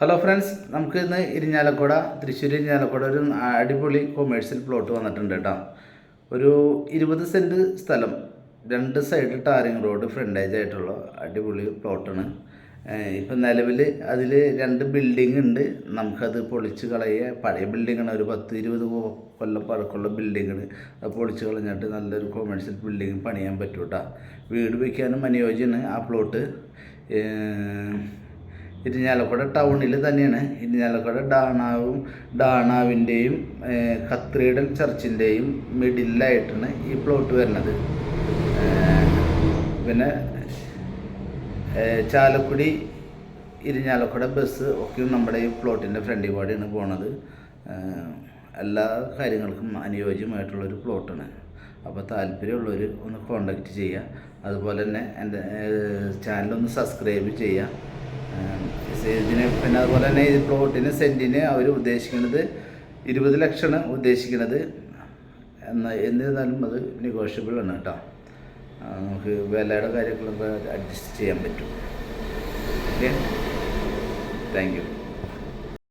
Hello friends നമുക്ക് ഇന്ന് ഇരിഞ്ഞാലക്കുട തൃശ്ശൂർ ഇരിഞ്ഞാലക്കുട ഒരു അടിപൊളി കൊമേഴ്സ്യൽ പ്ലോട്ട് വന്നിട്ടുണ്ട് കേട്ടോ. ഒരു ഇരുപത് സെന്റ് സ്ഥലം രണ്ട് സൈഡ് ടാറിങ് റോഡ് ഫ്രണ്ടേജ് ആയിട്ടുള്ള അടിപൊളി പ്ലോട്ടാണ് ഇപ്പം നിലവിൽ അതിൽ രണ്ട് ബിൽഡിംഗ് ഉണ്ട്. നമുക്കത് പൊളിച്ച് കളയുക പഴയ ബിൽഡിങ്ങാണ് ഒരു പത്ത് ഇരുപത് കൊല്ലം പഴക്കമുള്ള ബിൽഡിങ്ങാണ് അത് പൊളിച്ച് കളഞ്ഞിട്ട് നല്ലൊരു കൊമേഴ്സ്യൽ ബിൽഡിംഗ് പണിയാൻ പറ്റൂട്ടാ. വീട് വയ്ക്കാനും അനുയോജ്യമാണ് ആ പ്ലോട്ട് ഇരിഞ്ഞാലക്കുട ടൗണിൽ തന്നെയാണ്. ഇരിഞ്ഞാലക്കുട ഡാണാവും ഡാണാവിന്റെയും കത്രീഡൽ ചർച്ചിന്റെയും മിഡിലായിട്ടാണ് ഈ പ്ലോട്ട് വരുന്നത്. പിന്നെ ചാലക്കുടി ഇരിഞ്ഞാലക്കുട ബസ് ഒക്കെ നമ്മുടെ ഈ പ്ലോട്ടിന്റെ ഫ്രണ്ടിൽ കൂടെയാണ് പോണത്. എല്ലാ കാര്യങ്ങൾക്കും അനുയോജ്യമായിട്ടുള്ളൊരു പ്ലോട്ടാണ്. അപ്പോൾ താല്പര്യമുള്ളവർ ഒന്ന് കോണ്ടാക്റ്റ് ചെയ്യുക അതുപോലെ തന്നെ എന്റെ ചാനലൊന്ന് സബ്സ്ക്രൈബ് ചെയ്യുക ഇതിന് പിന്നെ അതുപോലെ തന്നെ ഈ പ്ലോട്ടിന് സെന്റിന് അവർ ഉദ്ദേശിക്കുന്നത് ഇരുപത് ലക്ഷമാണ് ഉദ്ദേശിക്കുന്നത്. എന്നാൽ എന്നിരുന്നാലും അത് നെഗോഷ്യബിൾ ആണ് കേട്ടോ. നമുക്ക് വിലയുടെ കാര്യങ്ങളൊക്കെ അഡ്ജസ്റ്റ് ചെയ്യാൻ പറ്റും. Okay thank you